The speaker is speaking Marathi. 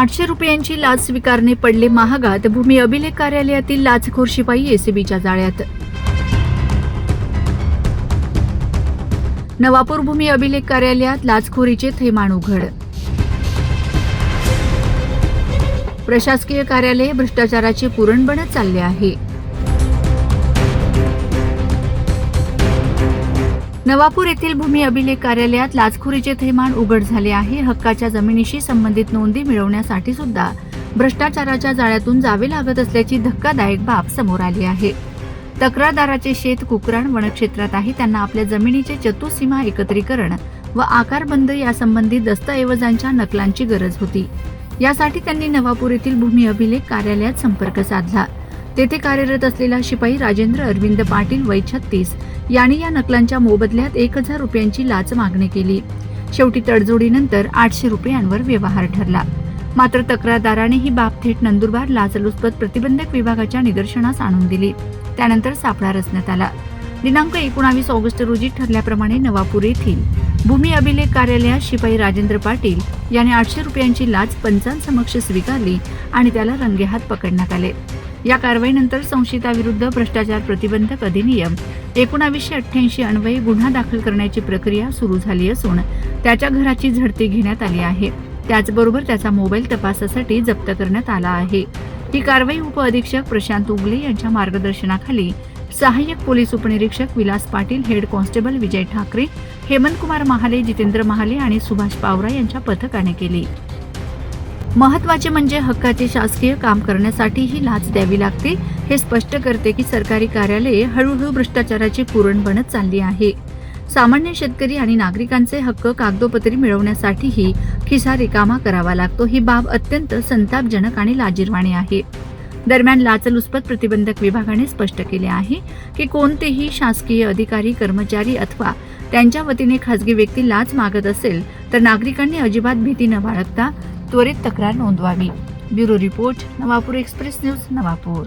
आठशे रुपयांची लाच स्वीकारणे पडले महागात. भूमी अभिलेख कार्यालयातील लाचखोर शिपाई एसीबीच्या जाळ्यात. नवापूर भूमी अभिलेख कार्यालयात लाचखोरीचे थैमान उघड. प्रशासकीय कार्यालय भ्रष्टाचाराचे पुरण बनत चालले आहे. नवापूर येथील भूमी अभिलेख कार्यालयात लाचखोरीचे थैमान उघड झाले आहे. हक्काच्या जमिनीशी संबंधित नोंदी मिळवण्यासाठी सुद्धा भ्रष्टाचाराच्या जाळ्यातून जावे लागत असल्याची धक्कादायक बाब समोर आली आहे. तक्रारदाराचे शेत कुकराण वनक्षेत्रात आहे. त्यांना आपल्या जमिनीचे चतुसीमा एकत्रीकरण व आकारबंद यासंबंधी दस्तऐवजांच्या नकलांची गरज होती. यासाठी त्यांनी नवापूर येथील भूमी अभिलेख कार्यालयात संपर्क साधला. तेथे कार्यरत असलेला शिपाई राजेंद्र अरविंद पाटील वय छत्तीस. यांनी या नकलांच्या मोबदल्यात एक हजार रुपयांची लाच मागणी केली. शेवटी तडजोडीनंतर आठशे रुपयांवर व्यवहार ठरला. मात्र तक्रारदाराने ही बाब थेट नंदुरबार लाचलुचपत प्रतिबंधक विभागाच्या निदर्शनास आणून दिली. त्यानंतर सापळा रचण्यात आला. दिनांक एकोणावीस ऑगस्ट रोजी ठरल्याप्रमाणे नवापूर येथील भूमी अभिलेख कार्यालयात शिपाई राजेंद्र पाटील याने आठशे रुपयांची लाच पंचांसमक्ष स्वीकारली आणि त्याला रंगेहात पकडण्यात आले. या कारवाईनंतर संशयिताविरुद्ध भ्रष्टाचार प्रतिबंधक अधिनियम. एकोणावीसशे अठ्ठ्याऐंशी अन्वये गुन्हा दाखल करण्याची प्रक्रिया सुरू झाली असून त्याच्या घराची झडती घेण्यात आली आहे. त्याचबरोबर त्याचा मोबाईल तपासासाठी जप्त करण्यात आला आहे. ही कारवाई उपअधीक्षक प्रशांत उगले यांच्या मार्गदर्शनाखाली सहाय्यक पोलीस उपनिरीक्षक विलास पाटील हेड कॉन्स्टेबल विजय ठाकरे हेमंतकुमार महाले जितेंद्र महाले आणि सुभाष पावरा यांच्या पथकाने केली. महत्त्वाचे म्हणजे हक्काचे शासकीय काम करण्यासाठी ही लाच द्यावी लागते. हे स्पष्ट करते की सरकारी कार्यालये हळूहळू भ्रष्टाचाराची पुरण बनत चालली आहे. सामान्य शेतकरी आणि नागरिकांचे हक्क कागदोपत्री मिळवण्यासाठीही खिसा रिकामा करावा लागतो. ही बाब अत्यंत संतापजनक आणि लाजीरवाणी आहे. दरम्यान लाचलुचपत प्रतिबंधक विभागाने स्पष्ट केले आहे की कोणतेही शासकीय अधिकारी कर्मचारी अथवा त्यांच्या वतीने खासगी व्यक्ती लाच मागत असेल तर नागरिकांनी अजिबात भीती न बाळगता त्वरित तक्रार नोंदवावी. Bureau report Navapur express news Navapur.